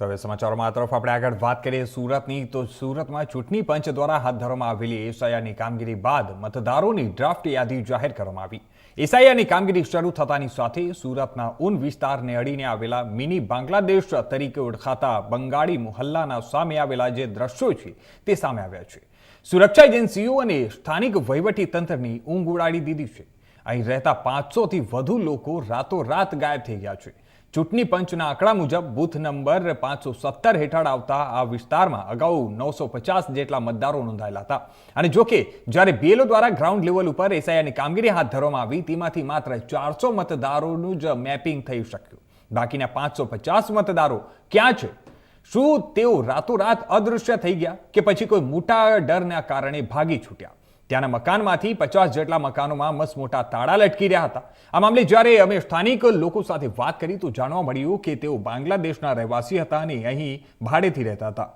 તો હવે સમાચારોમાં તરફ આપણે આગળ વાત કરીએ સુરતની. તો સુરતમાં ચૂંટણી પંચ દ્વારા હાથ ધરવામાં આવેલી એસઆઈઆરની કામગીરી બાદ મતદારોની ડ્રાફ્ટ યાદી જાહેર કરવામાં આવી. એસઆઈઆરની કામગીરી શરૂ થતાની સાથે સુરતના ઉન વિસ્તારને અડીને આવેલા મિની બાંગ્લાદેશ તરીકે ઓળખાતા બંગાળી મોહલ્લાના સામે આવેલા જે દ્રશ્યો છે તે સામે આવ્યા છે. સુરક્ષા એજન્સીઓ અને સ્થાનિક વહીવટી તંત્રની ઊંઘ ઉડાડી દીધી છે. અહીં રહેતા પાંચસોથી વધુ લોકો રાતોરાત ગાયબ થઈ ગયા છે. ચૂંટણી પંચના આંકડા મુજબ બૂથ નંબર પાંચસો સત્તર હેઠળ આવતા આ વિસ્તારમાં અગાઉ નવસો પચાસ જેટલા મતદારો નોંધાયેલા હતા. અને જોકે જ્યારે બીએલઓ દ્વારા ગ્રાઉન્ડ લેવલ ઉપર એસઆઈઆરની કામગીરી હાથ ધરવામાં આવી, તેમાંથી માત્ર ચારસો મતદારોનું જ મેપિંગ થઈ શક્યું. બાકીના પાંચસો પચાસ મતદારો ક્યાં છે? શું તેઓ રાતોરાત અદૃશ્ય થઈ ગયા કે પછી કોઈ મોટા ડરના કારણે ભાગી છૂટ્યા? ત્યાંના મકાનમાંથી પચાસ જેટલા મકાનોમાં મસ્ત મોટા તાળા લટકી રહ્યા હતા. આ મામલે જ્યારે અમે સ્થાનિક લોકો સાથે વાત કરી તો જાણવા મળ્યું કે તેઓ બાંગ્લાદેશના રહેવાસી હતા અને અહીં ભાડેથી રહેતા હતા.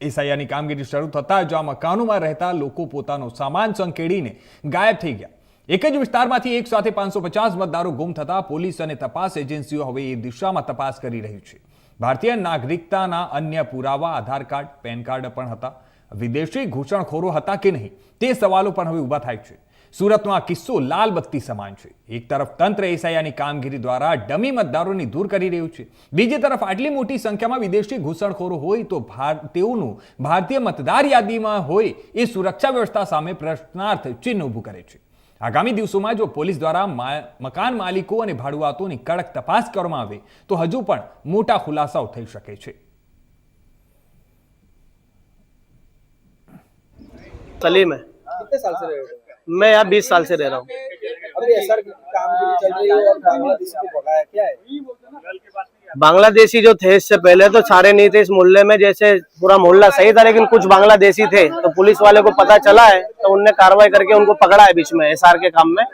એસઆઈઆની કામગીરી શરૂ થતાં જ આ મકાનોમાં રહેતા લોકો પોતાનો સામાન સંકેડીને ગાયબ થઈ ગયા. એક જ વિસ્તારમાંથી એક સાથે પાંચસો પચાસ મતદારો ગુમ થતા પોલીસ અને તપાસ એજન્સીઓ હવે એ દિશામાં તપાસ કરી રહી છે. ભારતીય નાગરિકતાના અન્ય પુરાવા, આધાર કાર્ડ, પેન કાર્ડ પણ હતા. વિદેશી ઘૂસણખોરો હતા કે નહીં તે સવાલો પણ હવે ઊભા થાય છે. સુરતનો આ કિસ્સો લાલ બત્તી સમાન છે. એક તરફ તંત્ર એસઆઈઆની કામગીરી દ્વારા ડમી મતદારોની દૂર કરી રહ્યું છે. બીજી તરફ આટલી મોટી સંખ્યામાં વિદેશી ઘૂસણખોરો હોય તો તેઓનું ભારતીય મતદાર યાદીમાં હોય એ સુરક્ષા વ્યવસ્થા સામે પ્રશ્નાર્થ ચિહ્ન ઊભું કરે છે. આગામી દિવસોમાં જો પોલીસ દ્વારા મકાન માલિકો અને ભાડુઆતોની કડક તપાસ કરવામાં આવે, તો હજુ પણ મોટા ખુલાસાઓ થઈ શકે છે. सलीम है। कितने साल से रह रहे हो? मैं यहाँ बीस साल से रह रहा हूँ। अभी एसआर की कामगिरी चल रही और बांग्लादेश है? जो थे इससे पहले तो सारे नहीं थे इस मोहल्ले में जैसे पूरा मोहल्ला सही था लेकिन कुछ बांग्लादेशी थे। तो पुलिस वाले को पता चला है तो उनने कार्रवाई करके उनको पकड़ा है बीच में एसआर के काम में।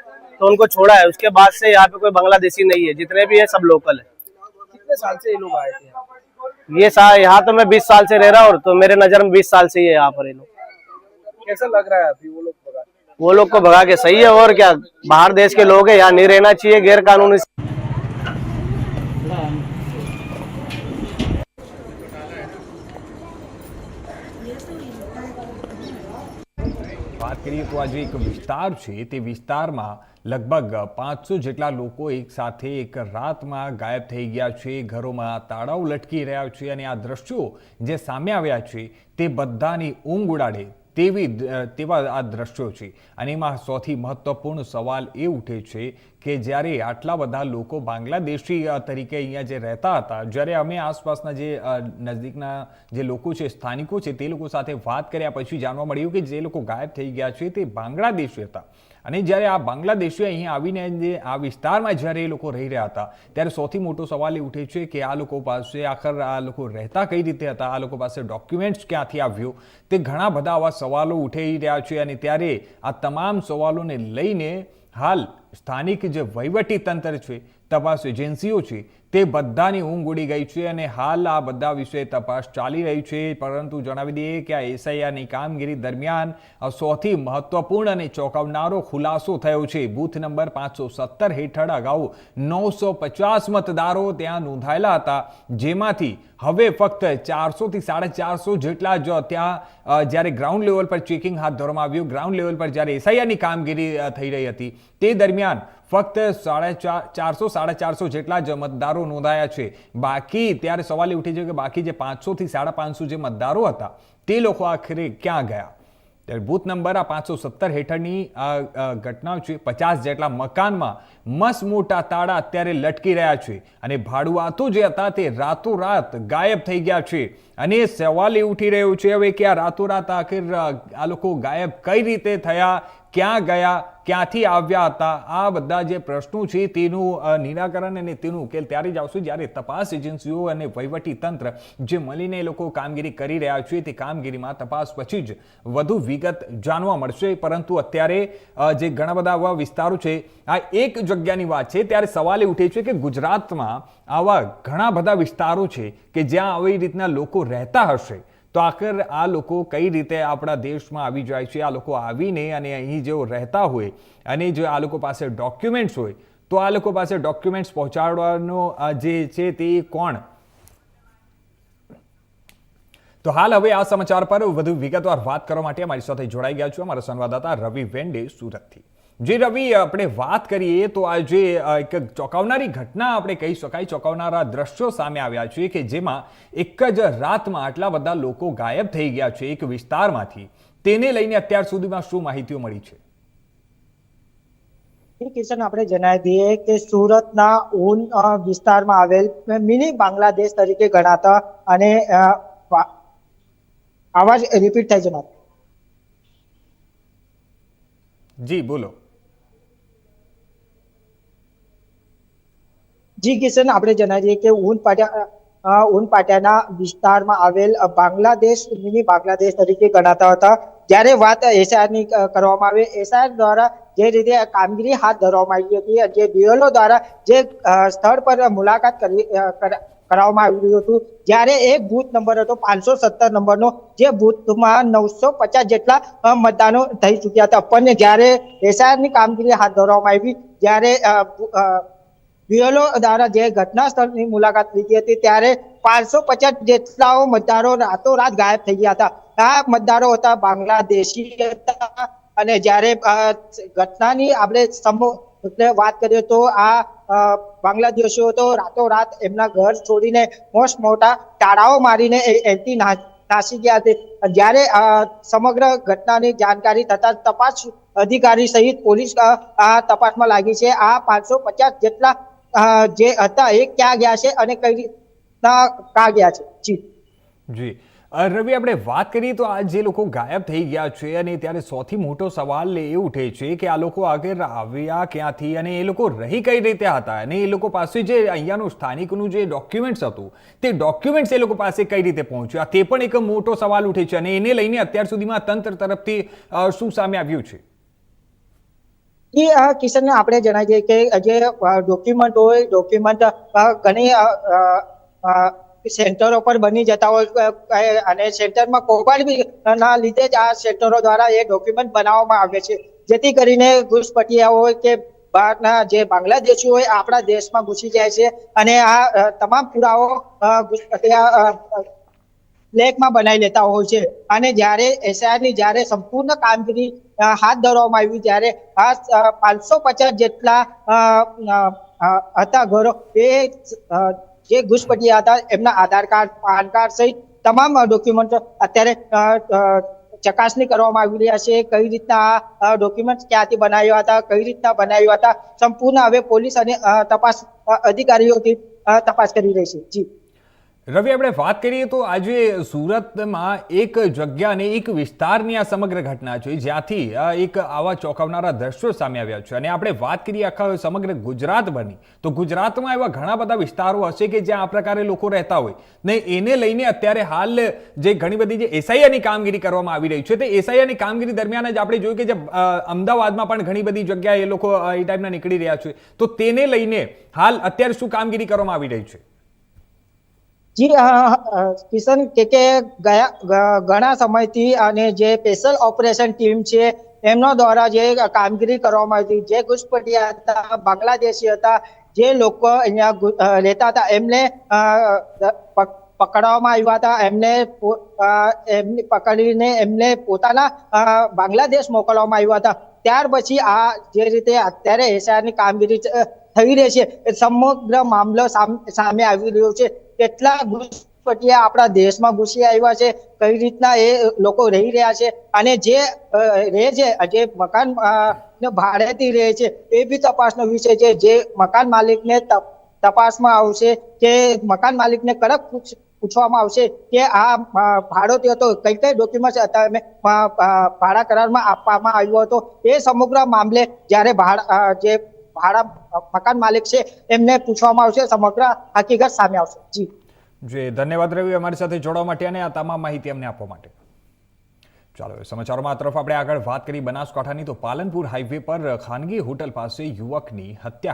तो उनको छोड़ा है। उसके बाद से यहाँ पे कोई बांग्लादेशी नहीं है जितने भी है सब लोकल है। कितने साल से ये लोग आए थे ये यहाँ तो मैं बीस साल से रह रहा हूँ तो मेरे नज़र में बीस साल से ही है यहाँ पर ये लोग। कैसा लग रहा है अभी वो लोग भगा वो लोग को भगा के सही है और क्या बाहर देश के लोग हैं यहाँ नहीं रहना चाहिए गैर कानूनी વાત કરીએ તો આજે એક વિસ્તાર છે તે વિસ્તારમાં લગભગ પાંચસો જેટલા લોકો એક સાથે એક રાતમાં ગાયબ થઈ ગયા છે ઘરોમાં તાળાઓ લટકી રહ્યા છે અને આ દ્રશ્યો જે સામે આવ્યા છે તે બધાની ઊંઘ ઉડાડે તેવી તેવા આ દ્રશ્યો છે. અને એમાં સૌથી મહત્વપૂર્ણ સવાલ એ ઉઠે છે કે જ્યારે આટલા બધા લોકો બાંગ્લાદેશી તરીકે અહીંયા જે રહેતા હતા, જ્યારે અમે આસપાસના જે નજદીકના જે લોકો છે, સ્થાનિકો છે, તે લોકો સાથે વાત કર્યા પછી જાણવા મળ્યું કે જે લોકો ગાયબ થઈ ગયા છે તે બાંગ્લાદેશી હતા. અને જ્યારે આ બાંગ્લાદેશીઓ અહીંયા આવીને જે આ વિસ્તારમાં જ્યારે એ લોકો રહી રહ્યા હતા, ત્યારે સૌથી મોટો સવાલ એ ઉઠે છે કે આ લોકો પાસે આખર આ લોકો રહેતા કઈ રીતે હતા, આ લોકો પાસે ડોક્યુમેન્ટ્સ ક્યાંથી આવ્યો? તે ઘણા બધા આવા સવાલો ઉઠી રહ્યા છે અને ત્યારે આ તમામ સવાલોને લઈને હાલ સ્થાનિક જે વહીવટી તંત્ર છે તપાસ એજન્સીઓ છે, તે બધાની ઊંઘ ઉડી ગઈ છે અને હાલ આ બધા વિશે તપાસ ચાલી રહી છે. પરંતુ જણાવી દઈએ કે આ એસઆઈઆરની કામગીરી દરમિયાન સૌથી મહત્વપૂર્ણ અને ચોંકાવનારો ખુલાસો થયો છે. બૂથ નંબર પાંચસો સત્તર હેઠળ અગાઉ નવસો પચાસ મતદારો ત્યાં નોંધાયેલા હતા, જેમાંથી હવે ફક્ત ચારસોથી સાડા ચારસો જેટલા જ ત્યાં જ્યારે ગ્રાઉન્ડ લેવલ પર ચેકિંગ હાથ ધરવામાં આવ્યું. ગ્રાઉન્ડ લેવલ પર જ્યારે એસઆઈઆરની કામગીરી થઈ રહી હતી. તે દરમિયાન ફક્ત સાડા ચાર ચારસો, સાડા ચારસો જેટલા જ મતદારો નોંધાયા છે. બાકી ત્યારે સવાલ ઉઠી છે કે બાકી જે પાંચસોથી સાડા પાંચસો જે મતદારો હતા, તે લોકો આખરે ક્યાં ગયા? ત્યારે બૂથ નંબર આ પાંચસો સત્તર હેઠળની ઘટનાઓ છે, પચાસ જેટલા મકાનમાં મસ મોટા તાળા અત્યારે લટકી રહ્યા છે. અને ભાડુઆતો જે હતા તે રાતોરાત ગાયબ થઈ ગયા છે. અને સવાલ એ ઉઠી રહ્યો છે હવે કે આ રાતોરાત આખિર આ લોકો ગાયબ કઈ રીતે થયા, ક્યાં ગયા ક્યાંથી આવ્યા હતા? આ બધા જે પ્રશ્નો છે, તેનું નિરાકરણ અને તેનું ઉકેલ ત્યારે જ આવશે જ્યારે તપાસ એજન્સીઓ અને વહીવટી તંત્ર જે મળીને એ લોકો કામગીરી કરી રહ્યા છે, તે કામગીરીમાં તપાસ પછી જ વધુ વિગત જાણવા મળશે. પરંતુ અત્યારે જે ઘણા બધા આવા વિસ્તારો છે, આ એક જગ્યાની વાત છે, ત્યારે સવાલ એ ઉઠે છે કે ગુજરાતમાં આવા ઘણા બધા વિસ્તારો છે કે જ્યાં આવી રીતના લોકો રહેતા હશે. તો આખર આ લોકો કઈ રીતે આપણા દેશમાં આવી જાય છે? આ લોકો આવીને અને અહીં જેઓ રહેતા હોય અને જો આ લોકો પાસે ડોક્યુમેન્ટ્સ હોય, તો આ લોકો પાસે ડોક્યુમેન્ટ્સ પહોંચાડવાનો જે છે તે કોણ? તો હાલ હવે આ સમાચાર પર વધુ વિગતવાર વાત કરવા માટે અમારી સાથે જોડાઈ ગયા છું અમારા સંવાદદાતા રવિ વેન્ડે સુરતથી. જે રવિ આપણે વાત કરીએ તો આજે એક ચોંકાવનારી ઘટના આપણે કહી શકાય. ચોંકાવનારા દ્રશ્યો સામે આવ્યા છે કે જેમાં એક જ રાતમાં આટલા બધા લોકો ગાયબ થઈ ગયા છે એક વિસ્તારમાંથી. તેને લઈને અત્યાર સુધીમાં શું માહિતીઓ મળી છે? કિશન આપણે જણાવી દઈએ કે સુરતના ઉન વિસ્તારમાં આવેલ મિની બાંગ્લાદેશ તરીકે ગણાતા અને આવાજ રિપીટ થાય છે જી બોલો. જી કિશન આપણે જણાવીએ કે ઊન પાટિયા ઊન પાટિયાના વિસ્તારમાં આવેલ બાંગ્લાદેશ મિની બાંગ્લાદેશ તરીકે ગણાતા હતા. જ્યારે વાત એસઆરની કરવામાં આવે એસઆર દ્વારા જે રીતે કામગીરી હાથ ધરવામાં આવી હતી જે બીએલઓ દ્વારા જે સ્થળ પર મુલાકાત કરી અ, આવી કરાવવામાં આવ્યું હતું જ્યારે એક બૂથ નંબર હતો પાંચસો સત્તર નંબરનો જે બૂથમાં નવસો પચાસ જેટલા મતદાનો થઈ ચૂક્યા હતા. પણ જ્યારે એસઆરની કામગીરી હાથ ધરવામાં આવી જ્યારે બીએલઓ દ્વારા જે ઘટના સ્થળની મુલાકાત લીધી હતી ત્યારે પાંચસો પચાસ જેટલાઓ મતદારો રાતોરાત ગાયબ થઈ ગયા હતા. આ મતદારો હતા બાંગ્લાદેશી હતા અને જ્યારે ઘટનાની આપણે એટલે વાત કરીએ તો આ બાંગ્લાદેશીઓ તો રાતોરાત એમના ઘર છોડીને મોસ્ટ મોટા તાળાઓ મારીને એમથી નાસી ગયા હતી જ્યારે સમગ્ર ઘટનાની જાણકારી થતા તપાસ અધિકારી સહિત પોલીસ આ તપાસમાં લાગી છે. આ પાંચસો પચાસ જેટલા જે હતા એ ક્યાં ગયા છે અને કઈ રીતના ક્યાં ગયા છે? જી. જી. રવિ, આપણે વાત કરીએ તો આ જે લોકો ગાયબ થઈ ગયા છે અને ત્યારે સૌથી મોટો સવાલ એ ઉઠે છે કે આ લોકો આગળ આવ્યા ક્યાંથી અને એ લોકો રહી કઈ રીતે હતા? અને એ લોકો પાસે જે અહીંયાનું સ્થાનિકનું જે ડોક્યુમેન્ટ્સ હતું, તે ડોક્યુમેન્ટ્સ એ લોકો પાસે કઈ રીતે પહોંચ્યા? તે પણ એક મોટો સવાલ ઉઠે છે અને એને લઈને અત્યાર સુધીમાં તંત્ર તરફથી શું સામે આવ્યું છે? એ, આ આપણે આપણે જણાવીએ કે જે ડોક્યુમેન્ટ હોય ડોક્યુમેન્ટ ઘણી સેન્ટરો પર બની જતા હોય અને સેન્ટરમાં કોપાડ ના લીધે જ આ સેન્ટરો દ્વારા એ ડોક્યુમેન્ટ બનાવવામાં આવે છે. જેથી કરીને ઘૂસપટિયા હોય કે બહારના જે બાંગ્લાદેશી હોય, આપણા દેશમાં ઘૂસી જાય છે. અને આ તમામ પુરાવો ઘૂસપટિયા લેકમાં બનાવી લેતા હોય છે. અને જ્યારે એસઆરની જ્યારે સંપૂર્ણ કામગીરી હાથ ધરવામાં આવી ત્યારે આ પાંચસો પચાસ જેટલા હતા ઘરો, એ જે ઘુસપટિયા હતા, એમના આધાર કાર્ડ, પાન કાર્ડ સહિત તમામ ડોક્યુમેન્ટો અત્યારે ચકાસણી કરવામાં આવી રહ્યા છે. કઈ રીતના ડોક્યુમેન્ટ ક્યાંથી બનાવ્યા હતા, કઈ રીતના બનાવ્યા હતા, સંપૂર્ણ હવે પોલીસ અને તપાસ અધિકારીઓથી તપાસ કરી રહી છે. જી. રવિ, આપણે વાત કરીએ તો આજે સુરતમાં એક જગ્યા અને એક વિસ્તારની આ સમગ્ર ઘટના છે, જ્યાંથી એક આવા ચોંકાવનારા દ્રશ્યો સામે આવ્યા છે. અને આપણે વાત કરીએ આખા સમગ્ર ગુજરાત બની. તો ગુજરાતમાં એવા ઘણા બધા વિસ્તારો હશે કે જ્યાં આ પ્રકારે લોકો રહેતા હોય. ને એને લઈને અત્યારે હાલ જે ઘણી બધી જે એસઆઈઆની કામગીરી કરવામાં આવી રહી છે, તે એસઆઈઆની કામગીરી દરમિયાન જ આપણે જોયું કે જે અમદાવાદમાં પણ ઘણી બધી જગ્યાએ એ લોકો એ ટાઈપના નીકળી રહ્યા છે. તો તેને લઈને હાલ અત્યારે શું કામગીરી કરવામાં આવી રહી છે? જી કિશન કે કે ગયા ઘણા સમયથી અને જે સ્પેશિયલ ઓપરેશન ટીમ છે, એમનો દ્વારા જે કામગીરી કરવામાં આવી હતી. જે ઘુસપટિયા હતા, બાંગ્લાદેશી હતા, જે લોકો અહીંયા રહેતા હતા, એમને પક- પકડવામાં આવ્યા હતા. એમને એમને પકડીને એમને પોતાના બાંગ્લાદેશ મોકલવામાં આવ્યા હતા. ત્યાર પછી આ જે રીતે અત્યારે એસઆરની કામગીરી થઈ રહી છે, એ સમગ્ર મામલો સામે આવી રહ્યો છે. કેટલા ઘૂસપટિયા આપણા દેશમાં ઘૂસી આવ્યા છે કઈ રીતના એ લોકો રહી રહ્યા છે અને જે રહે છે જે મકાન ભાડેથી રહે છે એ બી તપાસનો વિષય છે. જે મકાન માલિકને તપ- તપાસમાં આવશે કે મકાન માલિકને કડક પૂછ- પૂછવામાં આવશે કે આ ભાડો ભાડોતી હતો કઈ કઈ ડોક્યુમેન્ટ હતા એમને અ, અ, ભાડા કરારમાં આપવામાં આવ્યો હતો. એ સમગ્ર મામલે જ્યારે ભાડા જે ભાડા મકાન માલિક છે, એમને પૂછવામાં આવશે, સમગ્ર હકીકત સામે આવશે. જી. જે, ધન્યવાદ રવિ, અમારી સાથે જોડવા માટે અને આ તમામ માહિતી અમને આપવા માટે. ચાલો સમાચારોમાં તરફ આપણે આગળ વાત કરી બનાસકાંઠાની, તો પાલનપુર હાઈવે પર ખાનગી હોટલ પાસે યુવકની હત્યા